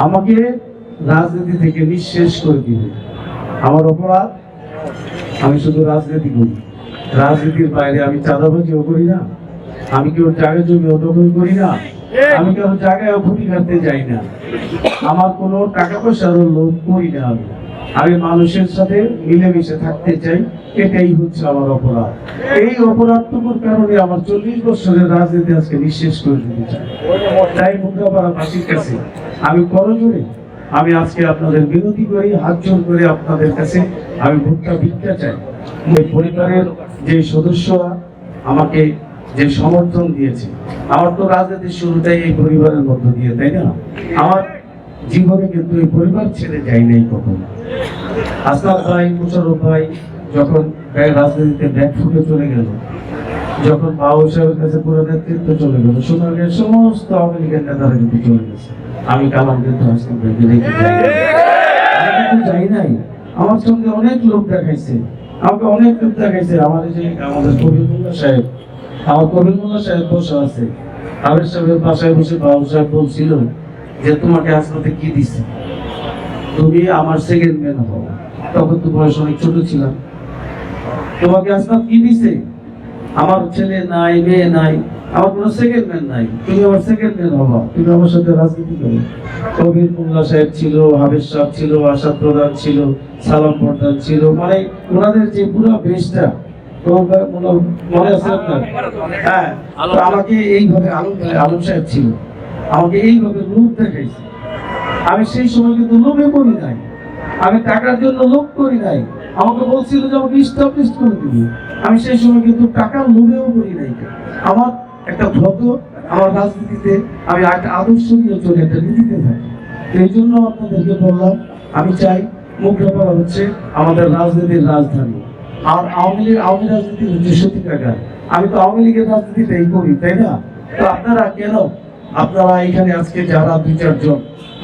আমাকে রাজনীতি থেকে নিঃশেষ করে দিবে। আমার অপরাধ, আমি শুধু রাজনীতি করি। রাজনীতির বাইরে আমি চাঁদাবাজিও করি না। আমি কেউ জায়গা জমি অদখল করি না। আমি কারও জায়গায় ক্ষতি করতে যাই না। আমার কোনো টাকা পয়সার লোভ করি না আমি। আমি মানুষের সাথে মিলেমিশে থাকতে চাই। এটাই হচ্ছে আমার অপরাধ। এই অপরাধটুকুর কারণে আমার চল্লিশ বছরের রাজনীতি আজকে নিঃশেষ করে দিতে চাই। তাই মুদ্রাপাড়া বাসীর কাছে আমি করজোরে আমি আজকে আপনাদের বিনতি করি হাত জোর করে আপনাদের কাছে আমি ভোটটা ভিক্ষা চাই। এই পরিবারের যে সদস্যরা আমাকে যে সমর্থন দিয়েছে, আমার তো রাজনীতির শুরুটাই এই পরিবারের মধ্য দিয়ে, তাই না? আমার জীবনে কিন্তু এই পরিবার ছেড়ে যাই নাই কখনো। আসলাম ভাই মুশারফ ভাই যখন রাজনীতিতে ব্যাগ ফুটে চলে গেল, যখন বাবু সাহেবের কাছে পুরো নেতৃত্ব চলে গেল সোনারগাঁয়ের সমস্ত আওয়ামী লীগের নেতারা কিন্তু চলে গেছে। আমি কালাম কিন্তু আসলাম ভাইকে রেখে যাই নাই। আমি কিন্তু যাই নাই আমার সঙ্গে অনেক লোক দেখাইছে। আমাকে অনেক লোক দেখাইছে আমার যে আমাদের কবিরুল্লাহ সাহেব আমার কবিরুল্লাহ সাহেব বসে আছে। আবের সাহেবের বাসায় বসে বাবু সাহেব বলছিল যে তোমাকে আসতে কি দিছে? তুমি আমার সেকেন্ড ম্যান হও। তখন তো বয়স অনেক ছোট ছিলাম তোমাকে আসনাথ কি দিছে? আমার ছেলে নাই মেয়ে নাই। মানে হ্যাঁ আমাকে এইভাবে রূপ দেখাইছে। আমি সেই সময় কিন্তু লোভে করি নাই। আমি টাকার জন্য লোভ করি নাই। আমাকে বলছিল যে আমাকে করে দিবি। আমি সেই সময় কিন্তু টাকার লোভেও করি নাই। আমার একটা ভদ্র আমার রাজনীতিতে আমি একটা আদর্শ নিয়ে চলে একটা নীতিতে থাকি এই জন্য আপনাদেরকে বললাম, আমি চাই মুগ্ধপাড়া হচ্ছে আমাদের রাজনীতির রাজধানী। আর আওয়ামী লীগ আওয়ামী রাজনীতি হচ্ছে সত্যিকার আমি তো আওয়ামী লীগের রাজনীতিটাই করি, তাই না? তো আপনারা কেন? আপনারা এখানে আজকে যারা দুই চারজন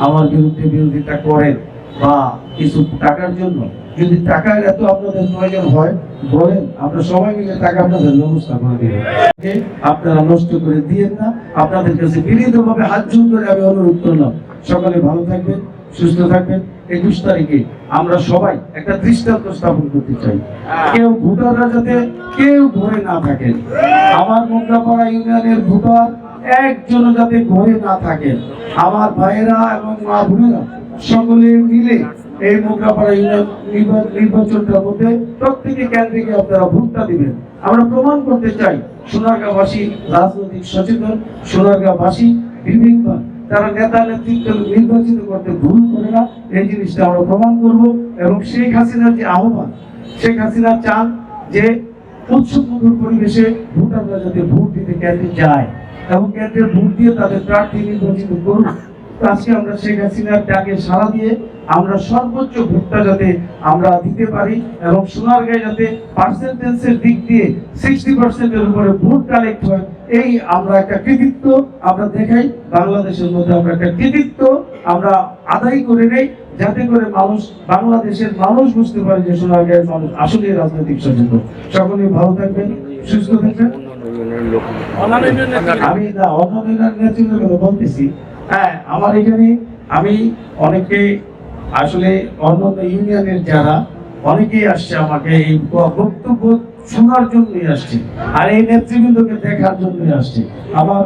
আমার বিরুদ্ধে বিরোধিতা করেন বা কিছু টাকার জন্য। যদি টাকার এত আপনাদের প্রয়োজন হয়, বলেন, আমরা সবাই মিলে টাকা আপনাদের ব্যবস্থা করে দিব। আপনারা নষ্ট করে দিয়েন না। আপনাদের কাছে বিনীতভাবে হাত জোর করে আমি অনুরোধ করলাম। সকালে ভালো থাকবেন, সুস্থ থাকবেন। একুশ তারিখে আমরা সবাই একটা দৃষ্টান্ত স্থাপন করতে চাই। কেউ ভোটাররা যাতে কেউ ঘরে না থাকেন। আমার মোগরাপাড়া ইউনিয়নের ভোটার একজন যাতে ঘরে না থাকেন। আমার ভাইয়েরা এবং মা বোনেরা সকলে মিলে এই ইউনিয়ন নির্বাচনটার মধ্যে প্রত্যেকে কেন্দ্রে আপনারা ভোটটা দিবেন। আমরা প্রমাণ করতে চাই, সোনারগাঁওবাসী, রাজনৈতিক সচেতন সোনারগাঁওবাসী বিবেকবান তারা নেতা নেতৃত্ব নির্বাচিত করতে ভুল করে না। এই জিনিসটা আমরা প্রমাণ করব এবং শেখ হাসিনার যে আহ্বান, শেখ হাসিনা চান যে উৎসবমুখর পরিবেশে ভোটাররা যাতে ভোট দিতে কেন্দ্রে যায় এবং কেন্দ্রে ভোট দিয়ে তাদের প্রার্থী নির্বাচিত করুক। আজকে আমরা শেখ হাসিনার ডাকে সাড়া দিয়ে আমরা সর্বোচ্চ ভোটটা যাতে আমরা দিতে পারি এবং সোনারগাঁয়ে যাতে পার্সেন্টেন্সের দিক দিয়ে সিক্সটি পার্সেন্টের উপরে ভোট কালেক্ট হয় এই আমরা একটা কৃতিত্ব আমরা দেখাই। বাংলাদেশের মধ্যে আমরা একটা কৃতিত্ব আমরা আদায় করে নেই যাতে করে মানুষ বাংলাদেশের মানুষ বুঝতে পারে যে সোনারগাঁয়ের মানুষ আসলে রাজনৈতিক সচেতন। সকলেই ভালো থাকবেন সুস্থ থাকবেন। আমি না অন্যান্য নেতৃত্বের কথা বলতেছি। হ্যাঁ আমার এখানে আমি অনেকে আসলে অন্যান্য ইউনিয়নের যারা, অনেকেই আসছে আমাকে এই বক্তব্য শোনার জন্যই আসছে আর এই নেতৃবৃন্দকে দেখার জন্যই আসছে। আমার